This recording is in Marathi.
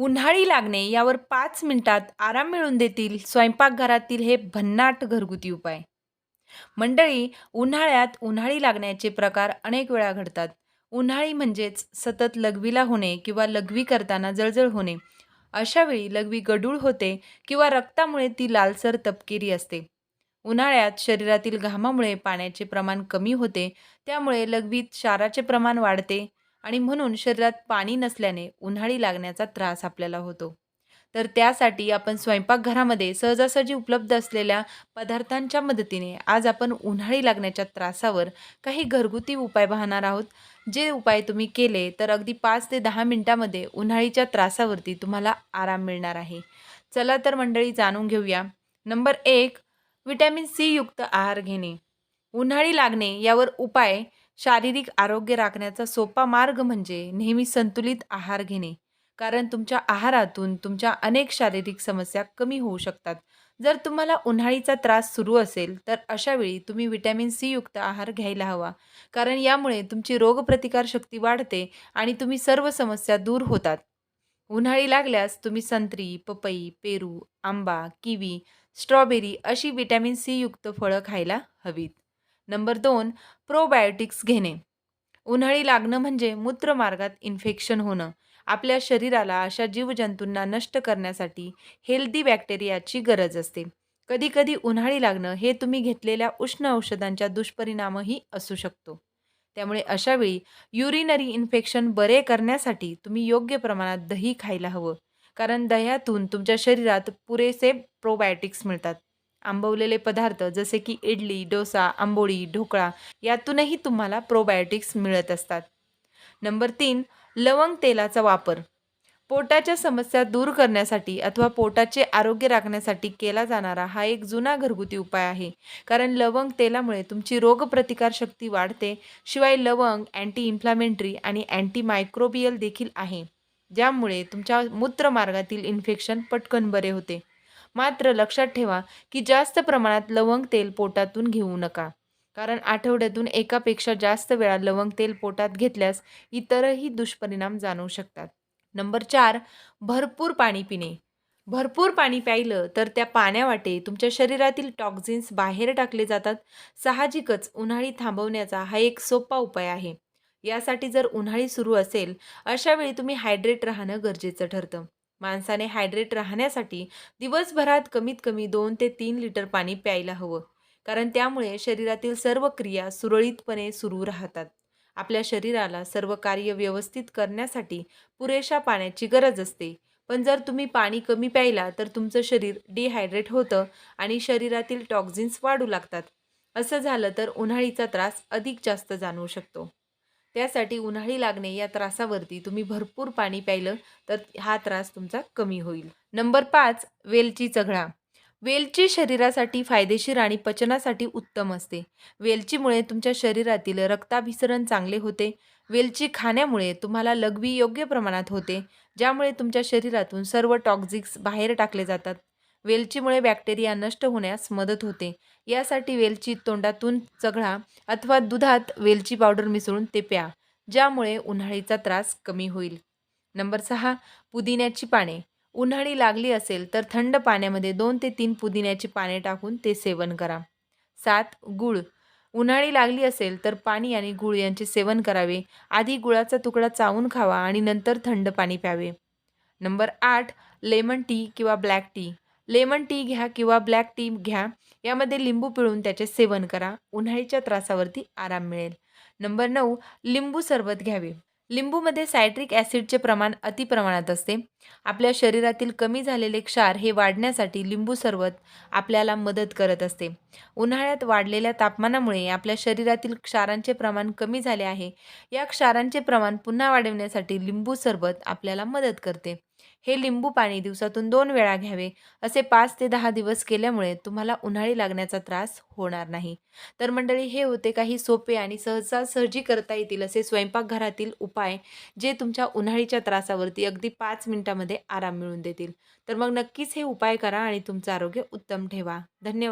उन्हाळी लागणे यावर पाच मिनिटात आराम मिळून देतील स्वयंपाकघरातील हे भन्नाट घरगुती उपाय. मंडळी उन्हाळ्यात उन्हाळी लागण्याचे प्रकार अनेक वेळा घडतात. उन्हाळी म्हणजेच सतत लघवीला होणे किंवा लघवी करताना जळजळ होणे. अशावेळी लघवी गडूळ होते किंवा रक्तामुळे ती लालसर तपकिरी असते. उन्हाळ्यात शरीरातील घामामुळे पाण्याचे प्रमाण कमी होते त्यामुळे लघवीत क्षाराचे प्रमाण वाढते. आणि म्हणून शरीरात पाणी नसल्याने उन्हाळी लागण्याचा त्रास आपल्याला होतो. तर त्यासाठी आपण स्वयंपाकघरामध्ये सहजासहजी उपलब्ध असलेल्या पदार्थांच्या मदतीने आज आपण उन्हाळी लागण्याच्या त्रासावर काही घरगुती उपाय पाहणार आहोत. जे उपाय तुम्ही केले तर अगदी पाच ते दहा मिनिटामध्ये उन्हाळीच्या त्रासावरती तुम्हाला आराम मिळणार आहे. चला तर मंडळी जाणून घेऊया. नंबर एक विटॅमिन सी युक्त आहार घेणे. उन्हाळी लागणे यावर उपाय शारीरिक आरोग्य राखण्याचा सोपा मार्ग म्हणजे नेहमी संतुलित आहार घेणे. कारण तुमच्या आहारातून तुमच्या अनेक शारीरिक समस्या कमी होऊ शकतात. जर तुम्हाला उन्हाळीचा त्रास सुरू असेल तर अशावेळी तुम्ही विटॅमिन सी युक्त आहार घ्यायला हवा. कारण यामुळे तुमची रोगप्रतिकारशक्ती वाढते आणि तुम्ही सर्व समस्या दूर होतात. उन्हाळी लागल्यास तुम्ही संत्री पपई पेरू आंबा किवी स्ट्रॉबेरी अशी विटॅमिन सी युक्त फळं खायला हवीत. नंबर दोन प्रोबायोटिक्स घेणे. उन्हाळी लागणं म्हणजे मूत्रमार्गात इन्फेक्शन होणं. आपल्या शरीराला अशा जीवजंतूंना नष्ट करण्यासाठी हेल्दी बॅक्टेरियाची गरज असते. कधीकधी उन्हाळी लागणं हे तुम्ही घेतलेल्या उष्ण औषधांच्या दुष्परिणामही असू शकतो. त्यामुळे अशावेळी युरिनरी इन्फेक्शन बरे करण्यासाठी तुम्ही योग्य प्रमाणात दही खायला हवं. कारण दह्यातून तुमच्या शरीरात पुरेसे प्रोबायोटिक्स मिळतात. आंबवलेले पदार्थ जसे की इडली डोसा आंबोळी ढोकळा यातूनही तुम्हाला प्रोबायोटिक्स मिळत असतात. नंबर तीन लवंग तेलाचा वापर. पोटाच्या समस्या दूर करण्यासाठी अथवा पोटाचे आरोग्य राखण्यासाठी केला जाणारा हा एक जुना घरगुती उपाय आहे. कारण लवंग तेलामुळे तुमची रोगप्रतिकारशक्ती वाढते. शिवाय लवंग अँटी इन्फ्लामेंटरी आणि अँटी मायक्रोबियल देखील आहे. ज्यामुळे तुमच्या मूत्रमार्गातील इन्फेक्शन पटकन बरे होते. मात्र लक्षात ठेवा की जास्त प्रमाणात लवंग तेल पोटातून घेऊ नका. कारण आठवड्यातून एकापेक्षा जास्त वेळा लवंग तेल पोटात घेतल्यास इतरही दुष्परिणाम जाणवू शकतात. नंबर चार भरपूर पाणी पिणे. भरपूर पाणी प्यायलं तर त्या पाण्यावाटे तुमच्या शरीरातील टॉक्झिन्स बाहेर टाकले जातात. साहजिकच उन्हाळी थांबवण्याचा हा एक सोपा उपाय आहे. यासाठी जर उन्हाळी सुरू असेल अशा वेळी तुम्ही हायड्रेट राहणं गरजेचं ठरतं. माणसाने हायड्रेट राहण्यासाठी दिवसभरात कमीत कमी दोन ते तीन लिटर पाणी प्यायला हवं. कारण त्यामुळे शरीरातील सर्व क्रिया सुरळीतपणे सुरू राहतात. आपल्या शरीराला सर्व कार्य व्यवस्थित करण्यासाठी पुरेशा पाण्याची गरज असते. पण जर तुम्ही पाणी कमी प्यायला तर तुमचं शरीर डिहायड्रेट होतं आणि शरीरातील टॉक्झिन्स वाढू लागतात. असं झालं तर उन्हाळीचा त्रास अधिक जास्त जाणवू शकतो. त्यासाठी उन्हाळी लागणे या त्रासावरती तुम्ही भरपूर पाणी प्यायलं तर हा त्रास तुमचा कमी होईल. नंबर पाच वेलची चघळा. वेलची शरीरासाठी फायदेशीर आणि पचनासाठी उत्तम असते. वेलचीमुळे तुमच्या शरीरातील रक्ताभिसरण चांगले होते. वेलची खाण्यामुळे तुम्हाला लघवी योग्य प्रमाणात होते ज्यामुळे तुमच्या शरीरातून सर्व टॉक्झिक्स बाहेर टाकले जातात. वेलचीमुळे बॅक्टेरिया नष्ट होण्यास मदत होते. यासाठी वेलची तोंडातून चघळा अथवा दुधात वेलची पावडर मिसळून ते प्या ज्यामुळे उन्हाळीचा त्रास कमी होईल. नंबर सहा पुदिन्याची पाने. उन्हाळी लागली असेल तर थंड पाण्यामध्ये दोन ते तीन पुदिन्याची पाने टाकून ते सेवन करा. सात गुळ. उन्हाळी लागली असेल तर पाणी आणि गुळ यांचे सेवन करावे. आधी गुळाचा तुकडा चावून खावा आणि नंतर थंड पाणी प्यावे. नंबर आठ लेमन टी किंवा ब्लॅक टी. लेमन टी घ्या किंवा ब्लॅक टी घ्या. यामध्ये लिंबू पिळून त्याचे सेवन करा. उन्हाळीच्या त्रासावरती आराम मिळेल. नंबर नऊ लिंबू सरबत घ्यावे. लिंबूमध्ये सायट्रिक ॲसिडचे प्रमाण अतिप्रमाणात असते. आपल्या शरीरातील कमी झालेले क्षार हे वाढण्यासाठी लिंबू सरबत आपल्याला मदत करत असते. उन्हाळ्यात वाढलेल्या तापमानामुळे आपल्या शरीरातील क्षारांचे प्रमाण कमी झाले आहे. या क्षारांचे प्रमाण पुन्हा वाढवण्यासाठी लिंबू सरबत आपल्याला मदत करते. हे लिंबू पाणी दिवसातून दोन वेळा घ्यावे. असे पाच ते दहा दिवस केल्यामुळे तुम्हाला उन्हाळी लागण्याचा त्रास होणार नाही. तर मंडळी हे होते काही सोपे आणि सहजासहजी करता येतील असे स्वयंपाकघरातील उपाय जे तुमच्या उन्हाळीच्या त्रासावरती अगदी पाच मिनिटामध्ये आराम मिळून देतील. तर मग नक्कीच हे उपाय करा आणि तुमचं आरोग्य उत्तम ठेवा. धन्यवाद.